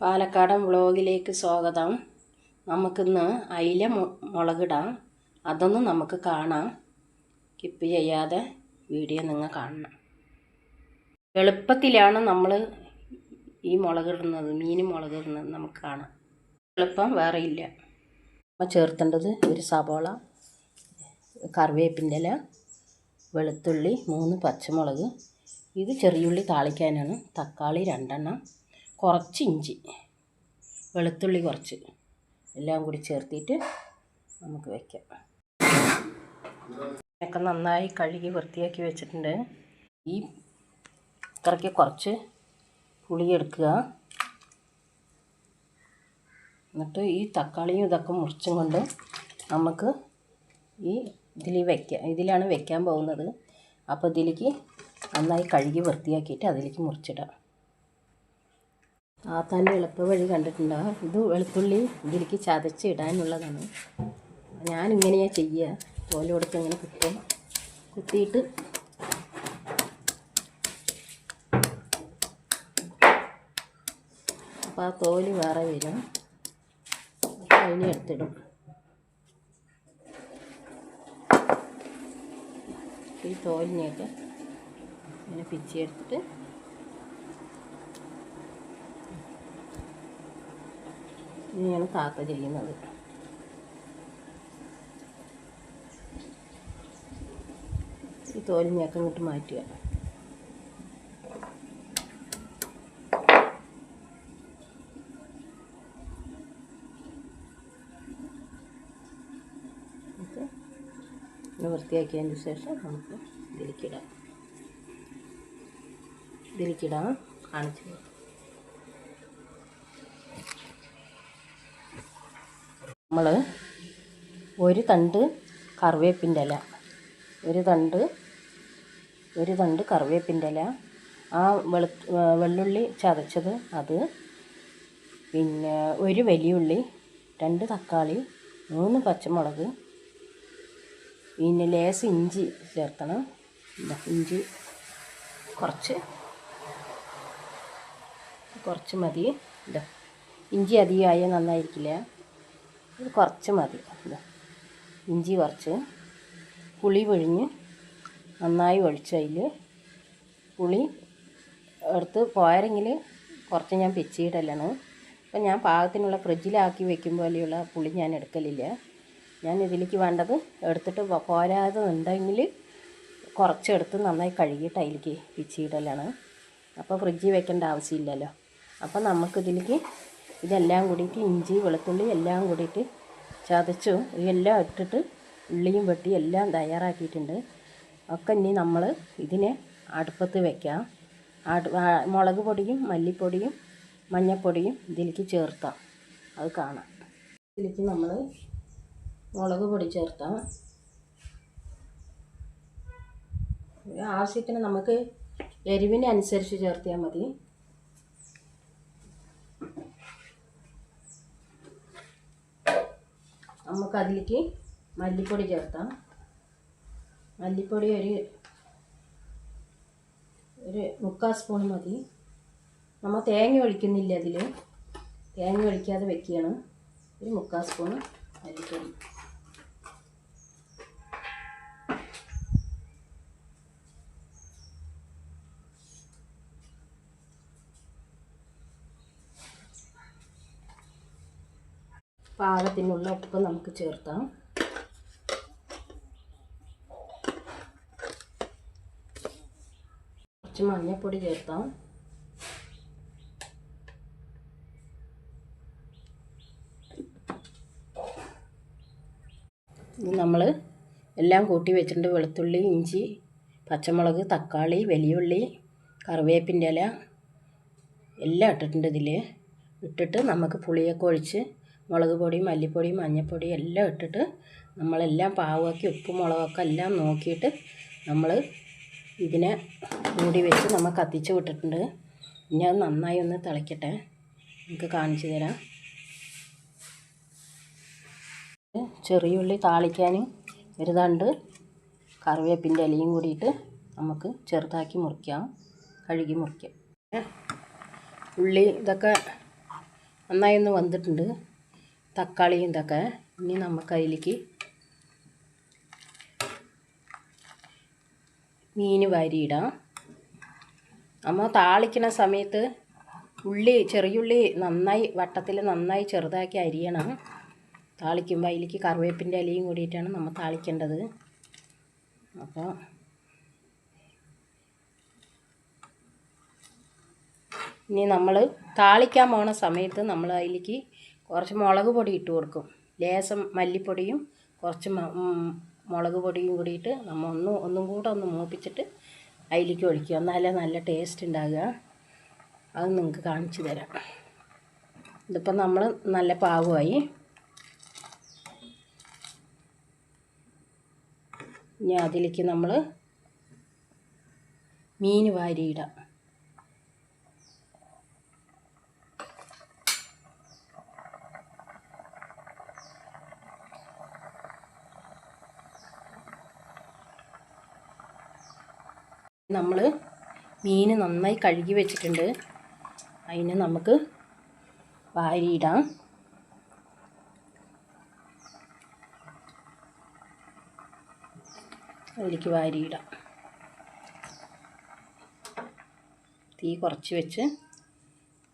പാലക്കാടൻ വ്ളോഗിലേക്ക് സ്വാഗതം. നമുക്കിന്ന് അയില മുളകിടാം. അതൊന്നും നമുക്ക് കാണാം. കിപ്പ് ചെയ്യാതെ വീഡിയോ നിങ്ങൾ കാണണം. എളുപ്പത്തിലാണ് നമ്മൾ ഈ മുളകിടുന്നത് മീൻ മുളകിടുന്നത് നമുക്ക് കാണാം. എളുപ്പം വേറെ ഇല്ല. നമ്മൾ ചേർത്തേണ്ടത് ഒരു സവോള കറിവേപ്പിന്റെ ഇല വെളുത്തുള്ളി മൂന്ന് പച്ചമുളക്. ഇത് ചെറിയുള്ളി താളിക്കാനാണ്. തക്കാളി രണ്ടെണ്ണം. കുറച്ച് ഇഞ്ചി. വെളുത്തുള്ളി കുറച്ച്. എല്ലാം കൂടി ചേർത്തിട്ട് നമുക്ക് വയ്ക്കാം ഒക്കെ നന്നായി കഴുകി വൃത്തിയാക്കി വെച്ചിട്ടുണ്ട്. ഈ ഇത്രയ്ക്ക് കുറച്ച് പുളി എടുക്കുക. എന്നിട്ട് ഈ തക്കാളിയും ഇതൊക്കെ മുറിച്ചും കൊണ്ട് നമുക്ക് ഈ ഇതിൽ വയ്ക്കാം ഇതിലാണ് വെക്കാൻ പോകുന്നത്. അപ്പോൾ ഇതിലേക്ക് നന്നായി കഴുകി വൃത്തിയാക്കിയിട്ട് അതിലേക്ക് മുറിച്ചിടാം. താത്താന്റെ എളുപ്പ വഴി കണ്ടിട്ടുണ്ടോ? ഇത് വെളുത്തുള്ളി ഇതിലേക്ക് ചതച്ച് ഇടാനുള്ളതാണ്. ഞാനിങ്ങനെയാണ് ചെയ്യുക തോൽ കൊടുത്ത് ഇങ്ങനെ കുത്തും. കുത്തിയിട്ട് അപ്പോൾ ആ തോൽ വേറെ വരും. അതിനെ എടുത്തിടും. ഈ തോലിനെയൊക്കെ ഇങ്ങനെ പിച്ചിയെടുത്തിട്ട് ഇങ്ങനെയാണ് താത്ത ചെയ്യുന്നത്. ഈ തോലിനെയൊക്കെ ഇങ്ങോട്ട് മാറ്റുക. വൃത്തിയാക്കിയതിന് ശേഷം നമുക്ക് ഇതിലേക്കിടാം ഇതിലേക്കിടാം കാണിച്ചു തരാം. നമ്മൾ ഒരു തണ്ട് കറിവേപ്പിന്റെ ഇല. ഒരു തണ്ട് ഒരു തണ്ട് കറിവേപ്പിന്റെ ഇല. ആ വെളു വെള്ളുള്ളി ചതച്ചത് അത്. പിന്നെ ഒരു വലിയുള്ളി രണ്ട് തക്കാളി മൂന്ന് പച്ചമുളക് പിന്നെ ലേസ് ഇഞ്ചി ചേർക്കണം. ഇഞ്ചി കുറച്ച് കുറച്ച് മതി. ഇഞ്ചി അധികമായാൽ നന്നായിരിക്കില്ല. ഇത് കുറച്ച് മതി. ഇഞ്ചി കുറച്ച്. പുളി പിഴിഞ്ഞ് നന്നായി ഒഴിച്ച് അതിൽ പുളി എടുത്ത് പോയരെങ്കിൽ കുറച്ച് ഞാൻ പിച്ചിയിടലാണ്. അപ്പം ഞാൻ പാകത്തിനുള്ള ഫ്രിഡ്ജിലാക്കി വെക്കും പോലെയുള്ള പുളി ഞാൻ എടുക്കലില്ല. ഞാൻ ഇതിലേക്ക് വേണ്ടത് എടുത്തിട്ട് പോരാതെ ഉണ്ടെങ്കിൽ കുറച്ചെടുത്ത് നന്നായി കഴുകിയിട്ട് അതിലേക്ക് പിച്ചിയിടലാണ്. അപ്പോൾ ഫ്രിഡ്ജിൽ വെക്കേണ്ട ആവശ്യമില്ലല്ലോ. അപ്പോൾ നമുക്കിതിലേക്ക് ഇതെല്ലാം കൂടിയിട്ട് ഇഞ്ചി വെളുത്തുള്ളി എല്ലാം കൂടിയിട്ട് ചതച്ചു ഇതെല്ലാം ഇട്ടിട്ട് ഉള്ളിയും വെട്ടി എല്ലാം തയ്യാറാക്കിയിട്ടുണ്ട്. ഒക്കെ ഇനി നമ്മൾ ഇതിനെ അടുപ്പത്ത് വെക്കാം. മുളക് പൊടിയും മല്ലിപ്പൊടിയും മഞ്ഞൾപ്പൊടിയും ഇതിലേക്ക് ചേർത്താം. അത് കാണാം. ഇതിലേക്ക് നമ്മൾ മുളക് പൊടി ചേർത്താം. ആവശ്യത്തിന് നമുക്ക് എരിവിനനുസരിച്ച് ചേർത്തിയാൽ മതി. നമുക്ക് അതിലേക്ക് മല്ലിപ്പൊടി ചേർത്താം മല്ലിപ്പൊടി ഒരു ഒരു മുക്കാൽ സ്പൂൺ മതി. നമ്മൾ തേങ്ങ ഒഴിക്കുന്നില്ല അതിൽ തേങ്ങ ഒഴിക്കാതെ വെക്കുകയാണ്. ഒരു മുക്കാൽ സ്പൂൺ മല്ലിപ്പൊടി. പാകത്തിനുള്ള ഉപ്പ് നമുക്ക് ചേർക്കാം. കുറച്ച് മഞ്ഞൾപ്പൊടി ചേർക്കാം. ഇനി നമ്മൾ എല്ലാം കൂട്ടി വെച്ചിട്ടുണ്ട്. വെളുത്തുള്ളി ഇഞ്ചി പച്ചമുളക് തക്കാളി വലിയുള്ളി കറിവേപ്പിന്റെ ഇല എല്ലാം ഇട്ടിട്ടുണ്ട് ഇതിൽ ഇട്ടിട്ട് നമുക്ക് പുളിയൊക്കെ ഒഴിച്ച് മുളക് പൊടി മല്ലിപ്പൊടി മഞ്ഞൾപ്പൊടി എല്ലാം ഇട്ടിട്ട് നമ്മളെല്ലാം പാവാക്കി ഉപ്പും മുളകൊക്കെ എല്ലാം നോക്കിയിട്ട് നമ്മൾ ഇതിനെ മൂടി വെച്ച് നമ്മൾ കത്തിച്ച് വിട്ടിട്ടുണ്ട്. ഇനി അത് നന്നായി ഒന്ന് തിളയ്ക്കട്ടെ നമുക്ക് കാണിച്ചു തരാം. ചെറിയുള്ളി താളിക്കാൻ ഒരു തണ്ട് കറിവേപ്പിന്റെ ഇലയും കൂടിയിട്ട് നമുക്ക് ചെറുതാക്കി മുറിക്കാം. കഴുകി മുറിക്കാം. ഉള്ളി ഇതൊക്കെ നന്നായി ഒന്ന് വന്നിട്ടുണ്ട്. തക്കാളിയും ഇതൊക്കെ ഇനി നമുക്ക് അതിലേക്ക് മീൻ വാരിയിടാം. നമ്മൾ താളിക്കുന്ന സമയത്ത് ഉള്ളി ചെറിയുള്ളി നന്നായി വട്ടത്തിൽ നന്നായി ചെറുതാക്കി അരിയണം. താളിക്കുമ്പോൾ അതിലേക്ക് കറിവേപ്പിന്റെ ഇലയും കൂടിയിട്ടാണ് നമ്മൾ താളിക്കേണ്ടത്. അപ്പോൾ ഇനി നമ്മൾ താളിക്കാൻ പോണ സമയത്ത് നമ്മൾ അതിലേക്ക് കുറച്ച് മുളക് പൊടി ഇട്ട് കൊടുക്കും. ലേശം മല്ലിപ്പൊടിയും കുറച്ച് മുളക് പൊടിയും കൂടിയിട്ട് നമ്മൾ ഒന്ന് ഒന്നും കൂടെ ഒന്ന് മൂപ്പിച്ചിട്ട് അതിലേക്ക് ഒഴിക്കുക. എന്നാലേ നല്ല ടേസ്റ്റ് ഉണ്ടാകുക അത് നിങ്ങൾക്ക് കാണിച്ചു തരാം. ഇതിപ്പോൾ നമ്മൾ നല്ല പാകമായി. ഇനി അതിലേക്ക് നമ്മൾ മീൻ വാരിയിടാം. നമ്മൾ മീൻ നന്നായി കഴുകി വെച്ചിട്ടുണ്ട്. അതിന് നമുക്ക് വാരിയിടാം. അതിലേക്ക് വാരിയിടാം. തീ കുറച്ച് വെച്ച്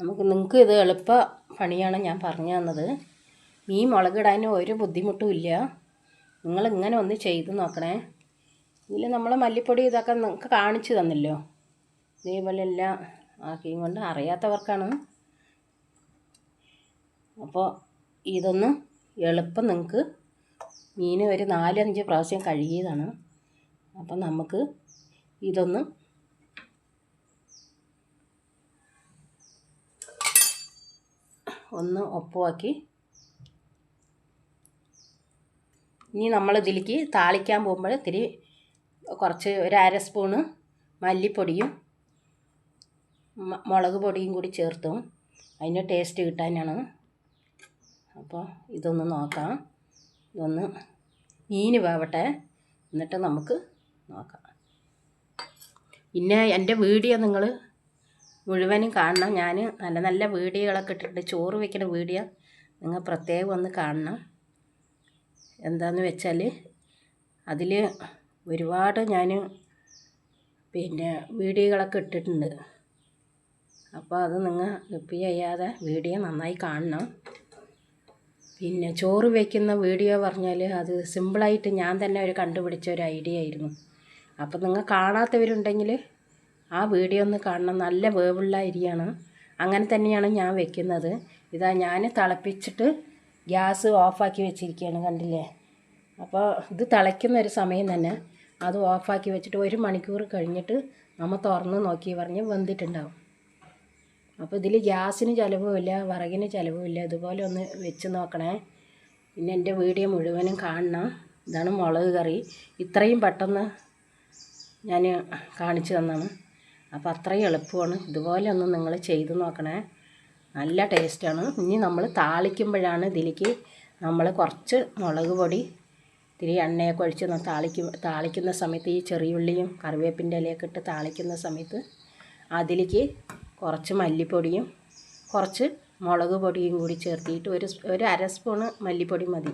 നമുക്ക് നിങ്ങൾക്ക് ഇത് എളുപ്പ പണിയാണ് ഞാൻ പറഞ്ഞു തന്നത്. മീൻ മുളകിടാൻ ഒരു ബുദ്ധിമുട്ടും ഇല്ല. നിങ്ങളിങ്ങനെ ഒന്ന് ചെയ്ത് നോക്കണേ. ഇതിൽ നമ്മൾ മല്ലിപ്പൊടി ഇതൊക്കെ നിങ്ങൾക്ക് കാണിച്ചു തന്നല്ലോ. ഇതേപോലെ എല്ലാം ആക്കിയും കൊണ്ട് അറിയാത്തവർക്കാണ്. അപ്പോൾ ഇതൊന്ന് എളുപ്പം നിങ്ങൾക്ക് മീൻ ഒരു നാലഞ്ച് പ്രാവശ്യം കഴുകിയതാണ്. അപ്പം നമുക്ക് ഇതൊന്ന് ഒന്ന് ഒപ്പമാക്കി ഇനി നമ്മൾ ഇതിലേക്ക് താളിക്കാൻ പോകുമ്പോൾ ഇത്തിരി കുറച്ച് ഒരു അര സ്പൂണ് മല്ലിപ്പൊടിയും മുളക് പൊടിയും കൂടി ചേർത്തും. അതിന് ടേസ്റ്റ് കിട്ടാനാണ്. അപ്പോൾ ഇതൊന്ന് നോക്കാം. ഇതൊന്ന് മീൻ വേവട്ടെ. എന്നിട്ട് നമുക്ക് നോക്കാം. പിന്നെ എന്റെ വീഡിയോ നിങ്ങൾ മുഴുവനും കാണണം. ഞാൻ നല്ല നല്ല വീഡിയോകളൊക്കെ ഇട്ടിട്ടുണ്ട്. ചോറ് വയ്ക്കുന്ന വീഡിയോ നിങ്ങൾ പ്രത്യേകം ഒന്ന് കാണണം. എന്താണെന്ന് വെച്ചാൽ അതിൽ ഒരുപാട് ഞാൻ പിന്നെ വീഡിയോകളൊക്കെ ഇട്ടിട്ടുണ്ട്. അപ്പോൾ അത് നിങ്ങൾ സ്കിപ്പ് ചെയ്യാതെ വീഡിയോ നന്നായി കാണണം. പിന്നെ ചോറ് വയ്ക്കുന്ന വീഡിയോ പറഞ്ഞാൽ അത് സിമ്പിളായിട്ട് ഞാൻ തന്നെ ഒരു കണ്ടുപിടിച്ച ഒരു ഐഡിയ ആയിരുന്നു. അപ്പോൾ നിങ്ങൾ കാണാത്തവരുണ്ടെങ്കിൽ ആ വീഡിയോ ഒന്ന് കാണണം. നല്ല വേവുള്ള അരിയാണ്. അങ്ങനെ തന്നെയാണ് ഞാൻ വെക്കുന്നത്. ഇതാ ഞാൻ തിളപ്പിച്ചിട്ട് ഗ്യാസ് ഓഫാക്കി വെച്ചിരിക്കുകയാണ് കണ്ടില്ലേ? അപ്പോൾ ഇത് തിളയ്ക്കുന്ന ഒരു സമയം തന്നെ. അത് ഓഫാക്കി വെച്ചിട്ട് ഒരു മണിക്കൂർ കഴിഞ്ഞിട്ട് നമ്മൾ തുറന്ന് നോക്കി പറഞ്ഞ് വെന്തിട്ടുണ്ടാവും. അപ്പോൾ ഇതിൽ ഗ്യാസിന് ചിലവുമില്ല വിറകിന് ചിലവുമില്ല ഇതുപോലെ ഒന്ന് വെച്ച് നോക്കണേ. പിന്നെ എന്റെ വീഡിയോ മുഴുവനും കാണണം. ഇതാണ് മുളക് കറി. ഇത്രയും പെട്ടെന്ന് ഞാൻ കാണിച്ചു തന്നാണ്. അപ്പോൾ അത്രയും എളുപ്പമാണ്. ഇതുപോലെ ഒന്ന് നിങ്ങൾ ചെയ്ത് നോക്കണേ. നല്ല ടേസ്റ്റാണ്. ഇനി നമ്മൾ താളിക്കുമ്പോഴാണ് ഇതിലേക്ക് നമ്മൾ കുറച്ച് മുളക് പൊടി ഇത്തിരി എണ്ണയൊക്കെ ഒഴിച്ച് ന- താളിക്കും താളിക്കുന്ന സമയത്ത് ഈ ചെറിയുള്ളിയും കറിവേപ്പിന്റെ ഇലയൊക്കെ ഇട്ട് താളിക്കുന്ന സമയത്ത് അതിലേക്ക് കുറച്ച് മല്ലിപ്പൊടിയും കുറച്ച് മുളക് പൊടിയും കൂടി ചേർത്തിയിട്ട് ഒരു ഒരു അര സ്പൂണ് മല്ലിപ്പൊടി മതി.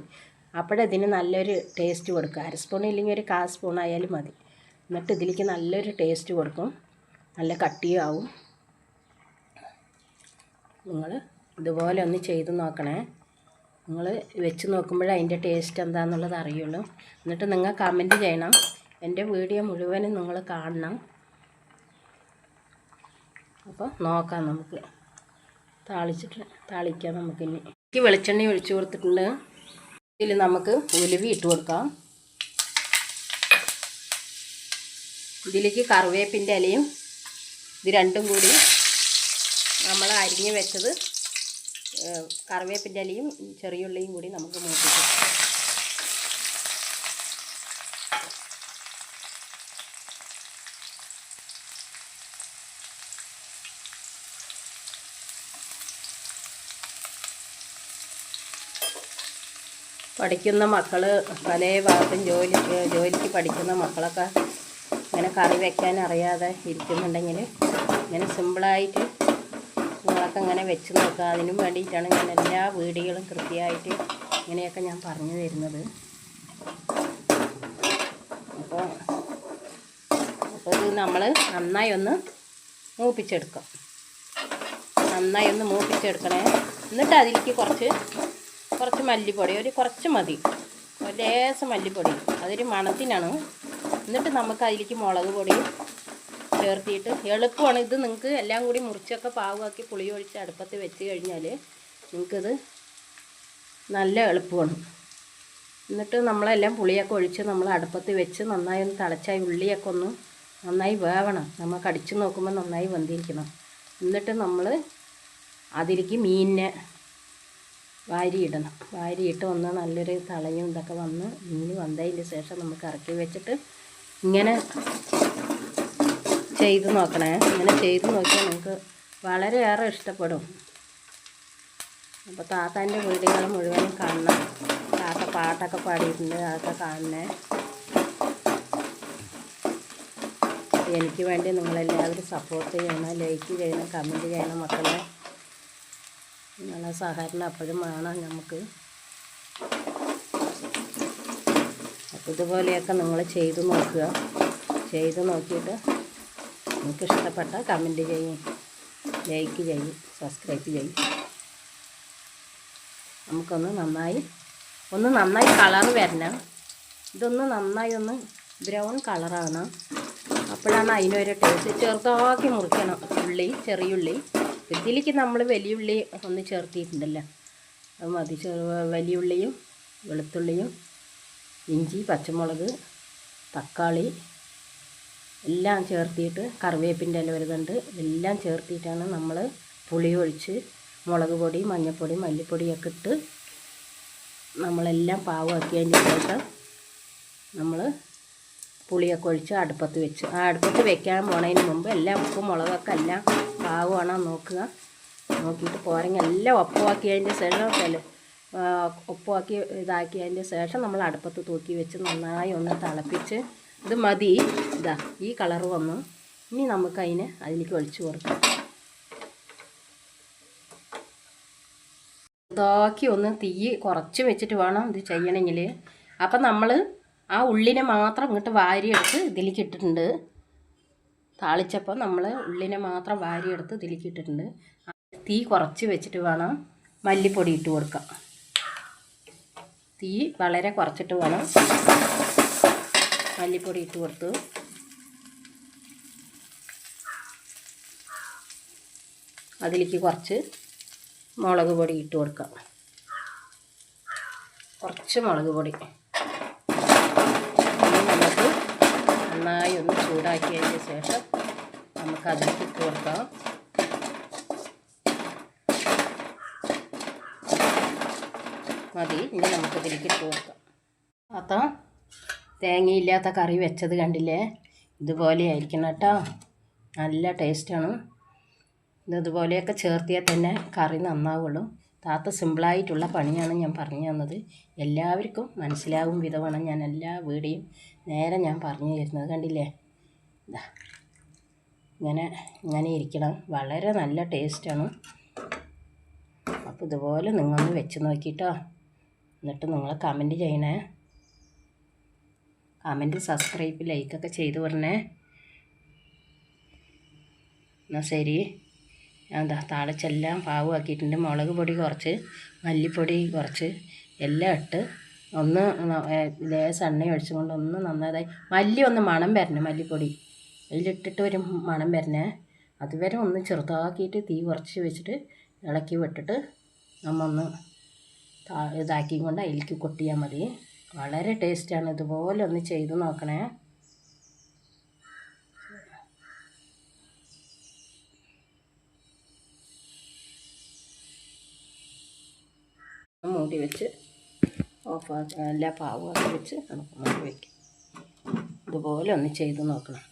അപ്പോഴതിന് നല്ലൊരു ടേസ്റ്റ് കൊടുക്കുക അര സ്പൂൺ ഇല്ലെങ്കിൽ ഒരു കാൽ സ്പൂൺ ആയാലും മതി. എന്നിട്ട് ഇതിലേക്ക് നല്ലൊരു ടേസ്റ്റ് കൊടുക്കും. നല്ല കട്ടിയും ആവും. നിങ്ങൾ ഇതുപോലെ ഒന്ന് ചെയ്ത് നോക്കണേ. നിങ്ങൾ വെച്ച് നോക്കുമ്പോൾ അതിന്റെ ടേസ്റ്റ് എന്താണെന്നുള്ളത് അറിയുള്ളൂ. എന്നിട്ട് നിങ്ങൾ കമന്റ് ചെയ്യണം. എന്റെ വീഡിയോ മുഴുവനും നിങ്ങൾ കാണണം. അപ്പോൾ നോക്കാം നമുക്ക്. താളിച്ചിട്ട് താളിക്കാം നമുക്കിനി. എനിക്ക് വെളിച്ചെണ്ണ ഒഴിച്ചു കൊടുത്തിട്ടുണ്ട്. ഇതിൽ നമുക്ക് ഉലുവി ഇട്ട് കൊടുക്കാം. ഇതിലേക്ക് കറിവേപ്പിന്റെ ഇലയും ഇത് രണ്ടും കൂടി നമ്മൾ അരിഞ്ഞ് വെച്ചത് കറിവേപ്പിന്റെ ഇലയും ചെറിയുള്ളിയും കൂടി നമുക്ക് മൂപ്പിക്കാം. പഠിക്കുന്ന മക്കൾ പല ഭാഗത്തും ജോലി ജോലിക്ക് പഠിക്കുന്ന മക്കളൊക്കെ ഇങ്ങനെ കറി വയ്ക്കാൻ അറിയാതെ ഇരിക്കുന്നുണ്ടെങ്കിൽ ഇങ്ങനെ സിമ്പിളായിട്ട് നിങ്ങളൊക്കെ ഇങ്ങനെ വെച്ച് നോക്കുക. അതിനും വേണ്ടിയിട്ടാണ് ഞാൻ എല്ലാ വീഡിയോകളും കൃത്യമായിട്ട് ഇങ്ങനെയൊക്കെ ഞാൻ പറഞ്ഞു തരുന്നത്. അപ്പോൾ അപ്പോൾ നമ്മൾ നന്നായി ഒന്ന് മൂപ്പിച്ചെടുക്കാം. നന്നായി ഒന്ന് മൂപ്പിച്ചെടുക്കണേ. എന്നിട്ട് അതിലേക്ക് കുറച്ച് കുറച്ച് മല്ലിപ്പൊടി ഒരു കുറച്ച് മതി. ഒരു ലേശം മല്ലിപ്പൊടി. അതൊരു മണത്തിനാണ്. എന്നിട്ട് നമുക്ക് അതിലേക്ക് മുളക് പൊടി ചേർത്തിയിട്ട്. എളുപ്പമാണ് ഇത്. നിങ്ങൾക്ക് എല്ലാം കൂടി മുറിച്ചൊക്കെ പാവാക്കി പുളി ഒഴിച്ച് അടുപ്പത്ത് വെച്ച് കഴിഞ്ഞാൽ നിങ്ങൾക്കിത് നല്ല എളുപ്പമാണ്. എന്നിട്ട് നമ്മളെല്ലാം പുളിയൊക്കെ ഒഴിച്ച് നമ്മൾ അടുപ്പത്ത് വെച്ച് നന്നായി ഒന്ന് തിളച്ചായി ഉള്ളിയൊക്കെ ഒന്ന് നന്നായി വേവണം. നമ്മൾ കടിച്ചു നോക്കുമ്പോൾ നന്നായി വെന്തിരിക്കണം. എന്നിട്ട് നമ്മൾ അതിലേക്ക് മീനിനെ വാരിയിടണം. വാരിയിട്ട് ഒന്ന് നല്ലൊരു തളയും ഇതൊക്കെ വന്ന് മീൻ വന്നതിന് ശേഷം നമുക്ക് ഇറക്കി വെച്ചിട്ട് ഇങ്ങനെ ചെയ്ത് നോക്കണേ. ഇങ്ങനെ ചെയ്ത് നോക്കിയാൽ നിങ്ങൾക്ക് വളരെയേറെ ഇഷ്ടപ്പെടും. അപ്പോൾ താത്താന്റെ വീടുകൾ മുഴുവനും കാണണം. താത്ത പാട്ടൊക്കെ പാടിയിട്ടുണ്ട് അതൊക്കെ കാണണേ. എനിക്ക് വേണ്ടി നിങ്ങളെല്ലാവരും സപ്പോർട്ട് ചെയ്യണം ലൈക്ക് ചെയ്യണം കമന്റ് ചെയ്യണം മക്കളെ. നിങ്ങളെ സഹകരണം അപ്പോഴും വേണം നമുക്ക്. അപ്പോൾ ഇതുപോലെയൊക്കെ നിങ്ങൾ ചെയ്ത് നോക്കുക. ചെയ്ത് നോക്കിയിട്ട് നിങ്ങൾക്ക് ഇഷ്ടപ്പെട്ട കമന്റ് ചെയ്യും ലൈക്ക് ചെയ്യും സബ്സ്ക്രൈബ് ചെയ്യും. നമുക്കൊന്ന് നന്നായി ഒന്ന് നന്നായി കളർ വരണം. ഇതൊന്ന് നന്നായി ഒന്ന് ബ്രൗൺ കളറാണ്. അപ്പോഴാണ് അതിനൊരു ടേസ്റ്റ് ചെറുതാക്കി മുറിക്കണം ഉള്ളി ചെറിയുള്ളി. ഇതിലേക്ക് നമ്മൾ വലിയ ഉള്ളി ഒന്ന് ചേർത്തിട്ടുണ്ടല്ലോ. അത് മതി വലിയുള്ളിയും വെളുത്തുള്ളിയും ഇഞ്ചി പച്ചമുളക് തക്കാളി എല്ലാം ചേർത്തിയിട്ട് കറിവേപ്പിന്റെ ഇല വരുന്നുണ്ട്. എല്ലാം ചേർത്തിട്ടാണ് നമ്മൾ പുളി ഒഴിച്ച് മുളക് പൊടി മഞ്ഞൾപ്പൊടി മല്ലിപ്പൊടിയൊക്കെ ഇട്ട് നമ്മളെല്ലാം പാകമാക്കിയതിന് ശേഷം നമ്മൾ പുളിയൊക്കെ ഒഴിച്ച് അടുപ്പത്ത് വെച്ച്. ആ അടുപ്പത്ത് വെക്കാൻ പോണതിന് മുമ്പ് എല്ലാം ഉപ്പും മുളകൊക്കെ എല്ലാം പാകമാണോ നോക്കുക. നോക്കിയിട്ട് പോരെങ്കിൽ എല്ലാം ഒപ്പമാക്കിയതിന്റെ ശേഷം ഒപ്പമാക്കി ഇതാക്കിയതിന്റെ ശേഷം നമ്മൾ അടുപ്പത്ത് തൂക്കി വെച്ച് നന്നായി ഒന്ന് തിളപ്പിച്ച് ഇത് മതി. ഇതാ ഈ കളർ വന്നു. ഇനി നമുക്കതിന് അതിലേക്ക് ഒഴിച്ചു കൊടുക്കാം. ഇതാക്കി ഒന്ന് തീ കുറച്ച് വെച്ചിട്ട് വേണം ഇത് ചെയ്യണമെങ്കിൽ അപ്പം നമ്മൾ ആ ഉള്ളിനെ മാത്രം ഇങ്ങോട്ട് വാരിയെടുത്ത് ഇതിലേക്ക് ഇട്ടിട്ടുണ്ട്. താളിച്ചപ്പോൾ നമ്മൾ ഉള്ളിനെ മാത്രം വാരിയെടുത്ത് ഇതിലേക്ക് ഇട്ടിട്ടുണ്ട്. തീ കുറച്ച് വെച്ചിട്ട് വേണം മല്ലിപ്പൊടി ഇട്ട് കൊടുക്കാം. തീ വളരെ കുറച്ചിട്ട് വേണം. മല്ലിപ്പൊടി ഇട്ട് കൊടുത്തു. അതിലേക്ക് കുറച്ച് മുളക് പൊടി ഇട്ട് കൊടുക്കാം. കുറച്ച് മുളക് പൊടി. നമുക്ക് നന്നായി ഒന്ന് ചൂടാക്കിയതിന് ശേഷം നമുക്ക് അതിലേക്ക് ഇട്ട് കൊടുക്കാം. മതി ഇനി നമുക്ക് ഇതിലേക്ക് ഇട്ട് കൊടുക്കാം. അപ്പം തേങ്ങയില്ലാത്ത കറി വെച്ചത് കണ്ടില്ലേ? ഇതുപോലെ ആയിരിക്കണം കേട്ടോ. നല്ല ടേസ്റ്റാണ് ഇത് ഇതുപോലെയൊക്കെ ചേർത്തിയാൽ തന്നെ കറി നന്നാവുള്ളൂ. താത്ത സിമ്പിളായിട്ടുള്ള പണിയാണ് ഞാൻ പറഞ്ഞു തന്നത്. എല്ലാവർക്കും മനസ്സിലാവും വിധമാണ് ഞാൻ എല്ലാ വീടിയും നേരെ ഞാൻ പറഞ്ഞു തരുന്നത് കണ്ടില്ലേ? ഇതാ ഇങ്ങനെ ഇങ്ങനെ ഇരിക്കണം. വളരെ നല്ല ടേസ്റ്റാണ് അപ്പോൾ ഇതുപോലെ നിങ്ങളൊന്ന് വെച്ച് നോക്കിയിട്ടോ എന്നിട്ട് നിങ്ങൾ കമന്റ് ചെയ്യണേ. കമന്റ് സബ്സ്ക്രൈബ് ലൈക്കൊക്കെ ചെയ്തു പറഞ്ഞേ എന്നാൽ ശരി. ഞാൻ എന്താ താളിച്ചെല്ലാം പാകമാക്കിയിട്ടുണ്ട് മുളക് പൊടി കുറച്ച് മല്ലിപ്പൊടി കുറച്ച് എല്ലാം ഇട്ട് ഒന്ന് ലേസ് എണ്ണ ഒഴിച്ചുകൊണ്ട് ഒന്ന് നന്നായി മല്ലി ഒന്ന് മണം വരണേ മല്ലിപ്പൊടി. അതിലിട്ടിട്ട് ഒരു മണം വരണേ. അതുവരെ ഒന്ന് ചെറുതാക്കിയിട്ട് തീ കുറച്ച് വെച്ചിട്ട് ഇളക്കി വിട്ടിട്ട് നമ്മ ഒന്ന് ഇതാക്കി കൊണ്ട് അതിലേക്ക് കൊട്ടിയാൽ മതി. വളരെ ടേസ്റ്റാണ്. ഇതുപോലെ ഒന്ന് ചെയ്ത് നോക്കണേ. മൂടി വെച്ച് ഓഫ് എല്ലാ പാവും വെച്ച് നമുക്ക് മൂടി വയ്ക്കാം ഇതുപോലെ ഒന്ന് ചെയ്ത് നോക്കണം.